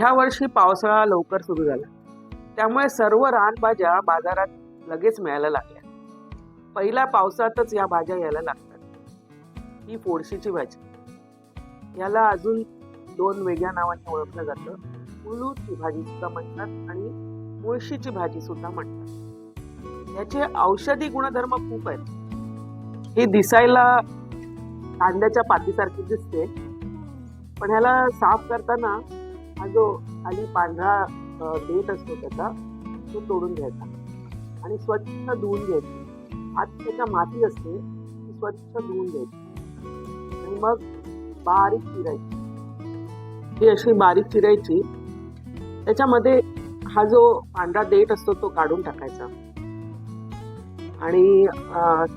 ह्या वर्षी पावसाळा लवकर सुरू झाला. त्यामुळे सर्व रानभाज्या बाजारात लगेच मिळायला लागल्या. पहिल्या पावसातच या भाज्या यायला लागतात. ही फोडशीची भाजी. याला अजून दोन वेगळ्या नावाने ओळखलं जातं. उलूची भाजी सुद्धा म्हणतात आणि मुळशीची भाजी सुद्धा म्हणतात. याचे औषधी गुणधर्म खूप आहेत. ही दिसायला कांद्याच्या पातीसारखी दिसते. पण ह्याला साफ करताना हा जो खाली पांढरा अ, देठ असतो त्याचा तो तोडून घ्यायचा आणि स्वच्छ धुवून घ्यायची. आत त्याच्या माती असते ती स्वच्छ धुवून घ्यायची. आणि मग बारीक चिरायची. ही अशी बारीक चिरायची. त्याच्यामध्ये हा जो पांढरा देठ असतो तो काढून टाकायचा. आणि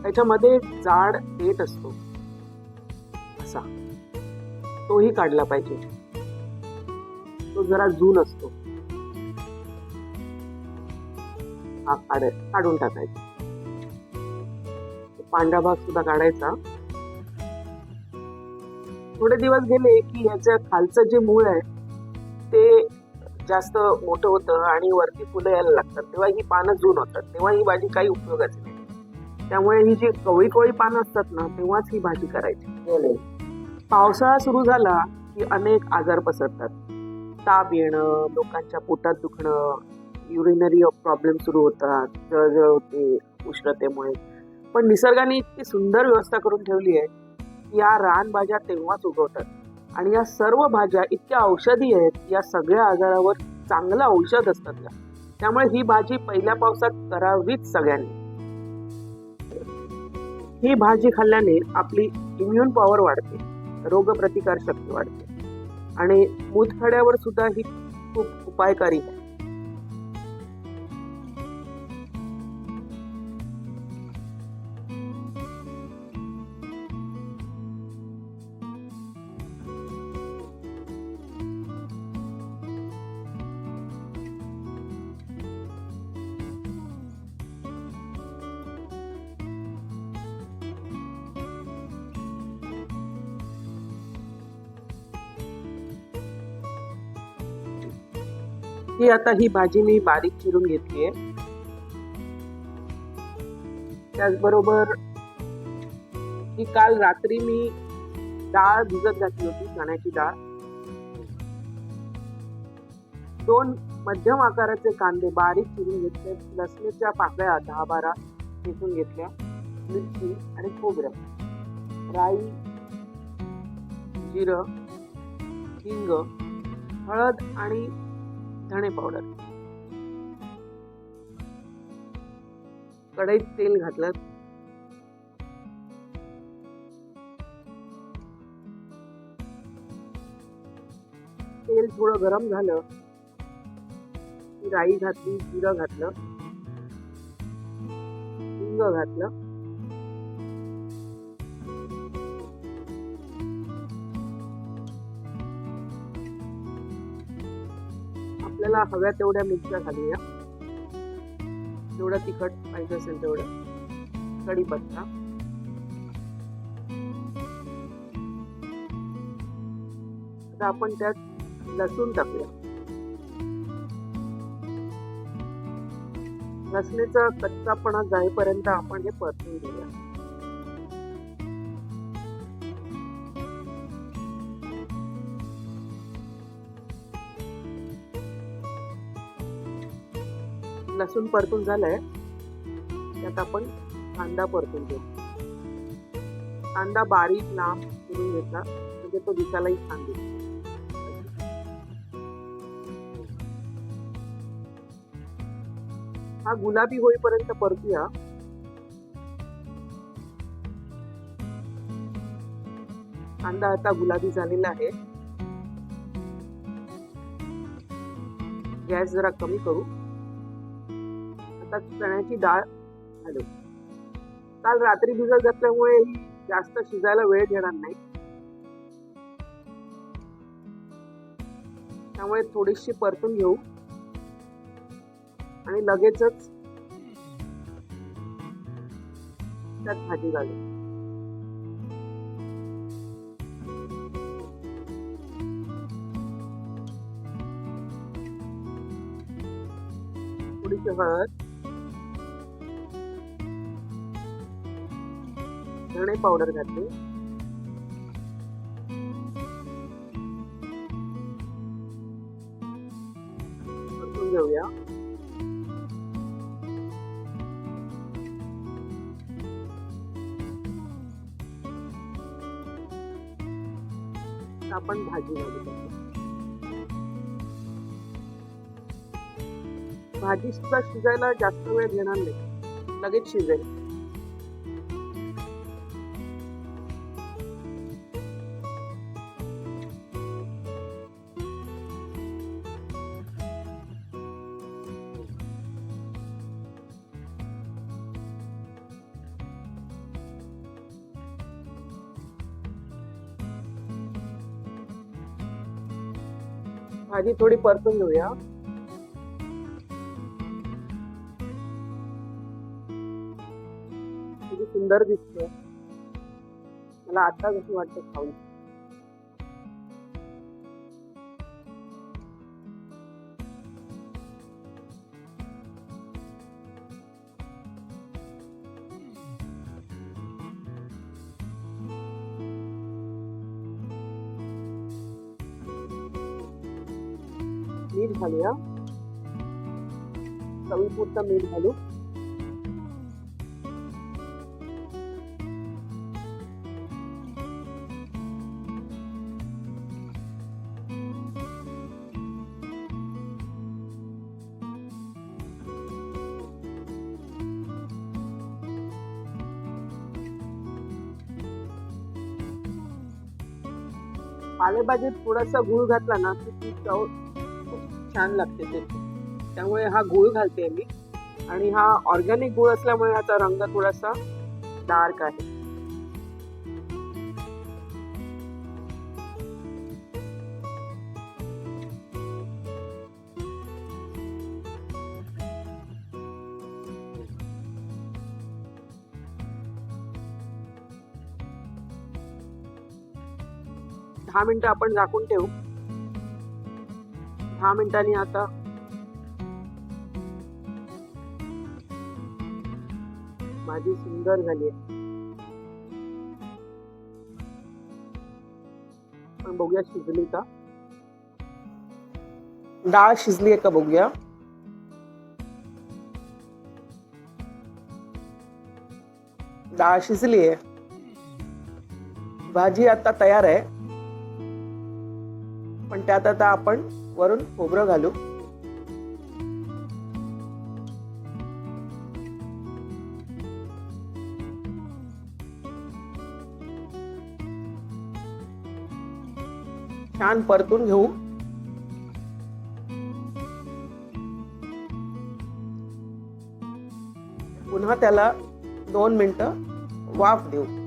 त्याच्यामध्ये जाड देठ असतो. असा. तोही काढला पाहिजे. तो जरा जून असतो. हा काढ काढून टाकायचा. पांढरा भाग सुद्धा काढायचा. थोडे दिवस गेले की ह्याच्या खालचं जे मूळ आहे ते जास्त मोठं होतं आणि वरती फुलं यायला लागतात. तेव्हा ही पानं जून होतात. तेव्हा ही भाजी काही उपयोगाची नाही. त्यामुळे ही जी कवळी कवळी पानं असतात ना तेव्हाच ही भाजी करायची. पावसाळा सुरू झाला की अनेक आजार पसरतात. ताप येणं लोकांच्या पोटात दुखणं युरिनरी प्रॉब्लेम सुरू होतात जळजळ होते उष्णतेमुळे. पण निसर्गाने इतकी सुंदर व्यवस्था करून ठेवली आहे की या रानभाज्या तेव्हाच उगवतात. आणि या सर्व भाज्या इतक्या औषधी आहेत या सगळ्या आजारावर चांगलं औषध असतात या त्यामुळे ही भाजी पहिल्या पावसात करावीच सगळ्यांनी. ही भाजी खाल्ल्याने आपली इम्युन पॉवर वाढते रोगप्रतिकार शक्ती वाढते. आणि मूतखड्यावर सुद्धा ही खूप उपायकारी आहे ही आता ही भाजी मी बारीक चिरून घेतलीये. त्याचबरोबर ही काल रात्री मी डाळ भिजत घातली होती चण्याची डाळ. दोन मध्यम आकाराचे कांदे बारीक चिरून घेतले लसणीच्या पाकळ्या दहा बारा ठेचून घेतल्या मिरची आणि खोबरं राई जिरं हिंग हळद आणि धणे पावडर कढईत तेल घातलं. तेल थोडं गरम झालं. राई घातली जिरं घातलं. हिंग घातलं. आपल्याला हव्या तेवढ्या मिरच्या घालूया जेवढं तिखट पाहिजे असेल तेवढं. कढीपत्ता आता आपण त्यात लसूण टाकूया. लसणीचा कच्चापणा जाईपर्यंत आपण हे परतून घेऊया. लसूण परतून झालाय. त्यात आपण कांदा परतून घेऊ. कांदा बारीक लांब करून घेतला. म्हणजे तो दिसायलाही छान दिसतो. हा गुलाबी होईपर्यंत परतूया. कांदा आता गुलाबी झालेला आहे. गॅस जरा कमी करू. आता चण्याची डाळ घालू काल रात्री भिजत घातल्यामुळे ही जास्त शिजायला वेळ घेणार नाही. त्यामुळे थोडीशी परतून घेऊ. आणि लगेचच त्यात भाजी घालू. थोडीशी हळद. धणे पावडर घातली. घेऊया. आपण भाजी भाजी सुद्धा शिजायला जास्त वेळ घेणार नाही. लगेच शिजेल. भाजी थोडी परतून घेऊया. किती सुंदर दिसतोय. मला आता कसं वाटतं खाऊन. मीठ घालूया. चवीपुरतं मीठ घालू. पालेभाजीत थोडासा गुळ घातला ना की ती चव छान लागते ते. त्यामुळे हा गुळ घालते मी. आणि हा ऑर्गॅनिक गुळ असल्यामुळे ह्याचा रंग थोडासा डार्क आहे. दहा मिनटं आपण झाकून ठेवू. दहा मिनिटांनी आता. माझी सुंदर झाली आहे. पण बघूया शिजली का? डाळ शिजली आहे का बघूया? डाळ शिजली आहे. भाजी आता तयार आहे. पण त्यात आता आपण वरून खोबरं घालू. छान परतून घेऊ. पुन्हा त्याला दोन मिनटं वाफ देऊ.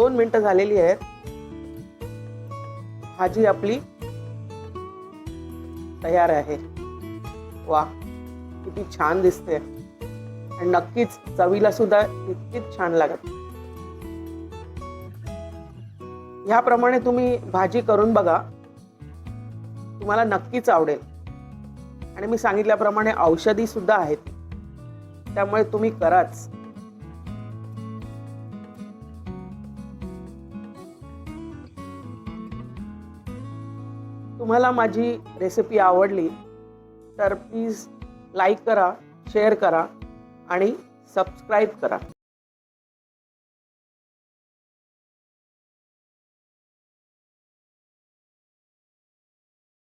दोन मिनिटं झालेली आहेत. भाजी आपली तयार आहे. वा किती छान दिसते. आणि नक्कीच चवीला सुद्धा इतकीच छान लागत. ह्याप्रमाणे तुम्ही भाजी करून बघा. तुम्हाला नक्कीच आवडेल. आणि मी सांगितल्याप्रमाणे औषधी सुद्धा आहेत. त्यामुळे तुम्ही कराच. तुम्हाला माझी रेसिपी आवडली तर प्लीज लाईक करा शेअर करा आणि सबस्क्राईब करा.